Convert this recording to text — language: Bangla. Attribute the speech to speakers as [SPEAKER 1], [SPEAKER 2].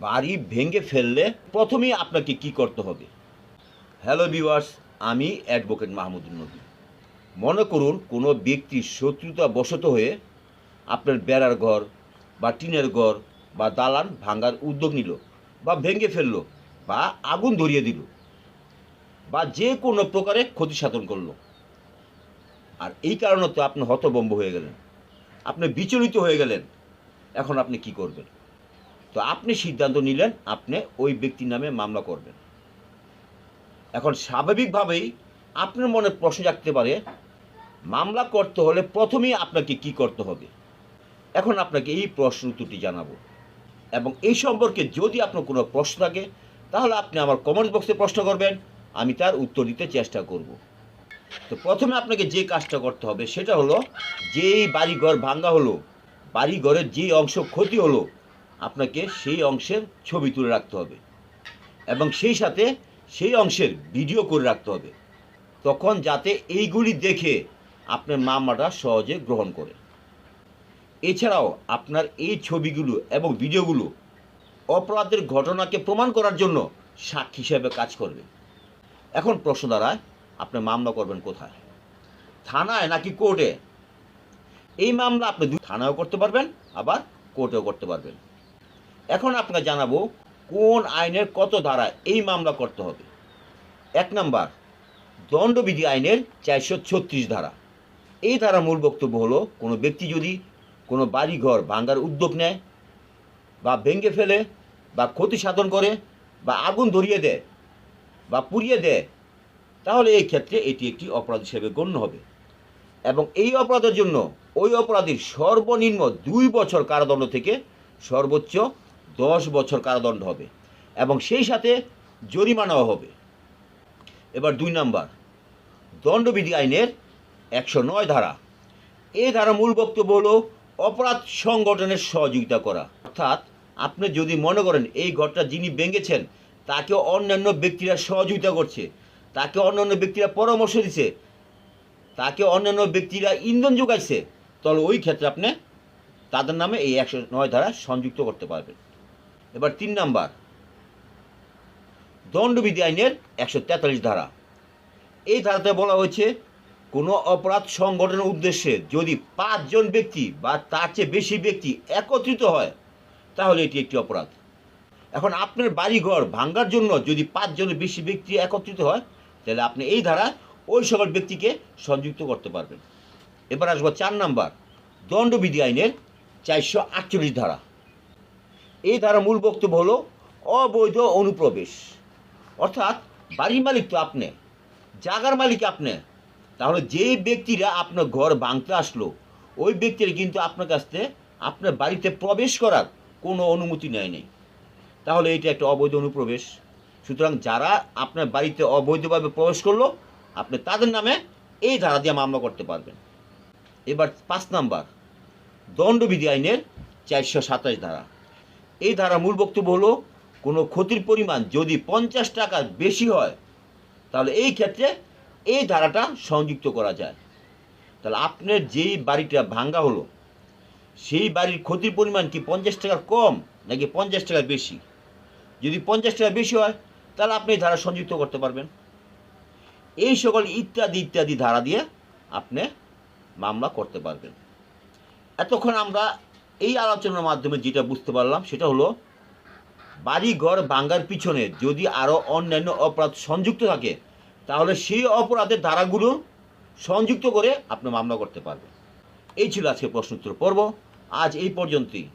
[SPEAKER 1] বাড়ি ভেঙে ফেললে প্রথমেই আপনাকে কি করতে হবে? হ্যালো ভিউয়ার্স আমি অ্যাডভোকেট মাহমুদুল নবী। মনে করুন, কোনো ব্যক্তির শত্রুতা বশত হয়ে আপনার বেড়ার ঘর বা টিনের ঘর বা দালান ভাঙার উদ্যোগ নিল বা ভেঙে ফেলল বা আগুন ধরিয়ে দিল বা যে কোনো প্রকারে ক্ষতি সাধন করল। আর এই কারণে তো আপনি হতবম্ব হয়ে গেলেন। আপনি বিচলিত হয়ে গেলেন। এখন আপনি কি করবেন? তো আপনি সিদ্ধান্ত নিলেন, আপনি ওই ব্যক্তির নামে মামলা করবেন। এখন স্বাভাবিকভাবেই আপনার মনে প্রশ্ন জাগতে পারে, মামলা করতে হলে প্রথমেই আপনাকে কি করতে হবে? এখন আপনাকে এই প্রশ্ন উত্তরটি জানাব। এবং এই সম্পর্কে যদি আপনার কোনো প্রশ্ন থাকে, তাহলে আপনি আমার কমেন্ট বক্সে প্রশ্ন করবেন, আমি তার উত্তর দিতে চেষ্টা করব। তো প্রথমে আপনাকে যে কাজটা করতে হবে, সেটা হলো, যেই বাড়িঘর ভাঙ্গা হলো, বাড়িঘরের যে অংশ ক্ষতি হলো আপনাকে সেই অংশের ছবি তুলে রাখতে হবে। এবং সেই সাথে সেই অংশের ভিডিও করে রাখতে হবে। তখন যাতে এইগুলি দেখে আপনার মামলাটা সহজে গ্রহণ করে। এছাড়াও আপনার এই ছবিগুলো এবং ভিডিওগুলো অপরাধের ঘটনাকে প্রমাণ করার জন্য সাক্ষী হিসেবে কাজ করবে। এখন প্রশ্ন দ্বারা আপনি মামলা করবেন কোথায়? থানায় নাকি কোর্টে? এই মামলা আপনি থানায়ও করতে পারবেন, আবার কোর্টেও করতে পারবেন। এখন আপনাকে জানাব কোন আইনের কত ধারা এই মামলা করতে হবে। এক নাম্বার, দণ্ডবিধি আইনের চারশো ছত্রিশ ধারা। এই ধারা মূল বক্তব্য হলো, কোনো ব্যক্তি যদি কোনো বাড়িঘর ভাঙ্গার উদ্যোগ নেয় বা ভেঙে ফেলে বা ক্ষতি সাধন করে বা আগুন ধরিয়ে দেয় বা পুড়িয়ে দেয়, তাহলে এই ক্ষেত্রে এটি একটি অপরাধ হিসেবে গণ্য হবে। এবং এই অপরাধের জন্য ওই অপরাধীর সর্বনিম্ন দুই বছর কারাদণ্ড থেকে সর্বোচ্চ দশ বছর কারাদণ্ড হবে এবং সেই সাথে জরিমানাও হবে। এবার দুই নাম্বার, দণ্ডবিধি আইনের একশো নয় ধারা। এ ধারা মূল বক্তব্য হলো অপরাধ সংগঠনের সহযোগিতা করা। অর্থাৎ আপনি যদি মনে করেন এই ঘরটা যিনি ভেঙেছেন, তাকে অন্যান্য ব্যক্তিরা সহযোগিতা করছে, তাকে অন্যান্য ব্যক্তিরা পরামর্শ দিছে, তাকে অন্যান্য ব্যক্তিরা ইন্ধন যোগাইছে, তাহলে ওই ক্ষেত্রে আপনি তাদের নামে এই একশো নয় ধারা সংযুক্ত করতে পারবেন। এবার তিন নাম্বার। দণ্ডবিধি আইনের একশো তেতাল্লিশ ধারা। এই ধারাতে বলা হয়েছে, কোনো অপরাধ সংগঠনের উদ্দেশ্যে যদি পাঁচজন ব্যক্তি বা তার চেয়ে বেশি ব্যক্তি একত্রিত হয়, তাহলে এটি একটি অপরাধ। এখন আপনার বাড়িঘর ভাঙ্গার জন্য যদি পাঁচজনের বেশি ব্যক্তি একত্রিত হয়, তাহলে আপনি এই ধারা ওই সকল ব্যক্তিকে সংযুক্ত করতে পারবেন। এবার আসব চার নাম্বার, দণ্ডবিধি আইনের চারশো আটচল্লিশ ধারা। এই ধারা মূল বক্তব্য হলো অবৈধ অনুপ্রবেশ। অর্থাৎ বাড়ির মালিক তো আপনি, জাগার মালিক আপনি। তাহলে যেই ব্যক্তিরা আপনার ঘর ভাঙতে আসলো, ওই ব্যক্তিরা কিন্তু আপনার কাছ থেকে আপনার বাড়িতে প্রবেশ করার কোনো অনুমতি নেয় নেই। তাহলে এটা একটা অবৈধ অনুপ্রবেশ। সুতরাং যারা আপনার বাড়িতে অবৈধভাবে প্রবেশ করল, আপনি তাদের নামে এই ধারা দিয়ে মামলা করতে পারবেন। এবার পাঁচ নাম্বার, দণ্ডবিধি আইনের চারশো সাতাশ ধারা। এই ধারা মূল বক্তব্য হলো, কোনো ক্ষতির পরিমাণ যদি পঞ্চাশ টাকার বেশি হয়, তাহলে এই ক্ষেত্রে এই ধারাটা সংযুক্ত করা যায়। তাহলে আপনার যেই বাড়িটা ভাঙ্গা হলো, সেই বাড়ির ক্ষতির পরিমাণ কি পঞ্চাশ টাকার কম নাকি পঞ্চাশ টাকার বেশি? যদি পঞ্চাশ টাকা বেশি হয়, তাহলে আপনি এই ধারা সংযুক্ত করতে পারবেন। এই সকল ইত্যাদি ইত্যাদি ধারা দিয়ে আপনি মামলা করতে পারবেন। এতক্ষণ আমরা এই আলোচনার মাধ্যমে যেটা বুঝতে পারলাম, সেটা হলো বাড়ি ঘর ভাঙ্গার পিছনে যদি আরও অন্যান্য অপরাধ সংযুক্ত থাকে, তাহলে সেই অপরাধের ধারাগুলো সংযুক্ত করে আপনি মামলা করতে পারবেন। এই ছিল আজকে প্রশ্নোত্তর পর্ব। আজ এই পর্যন্তই।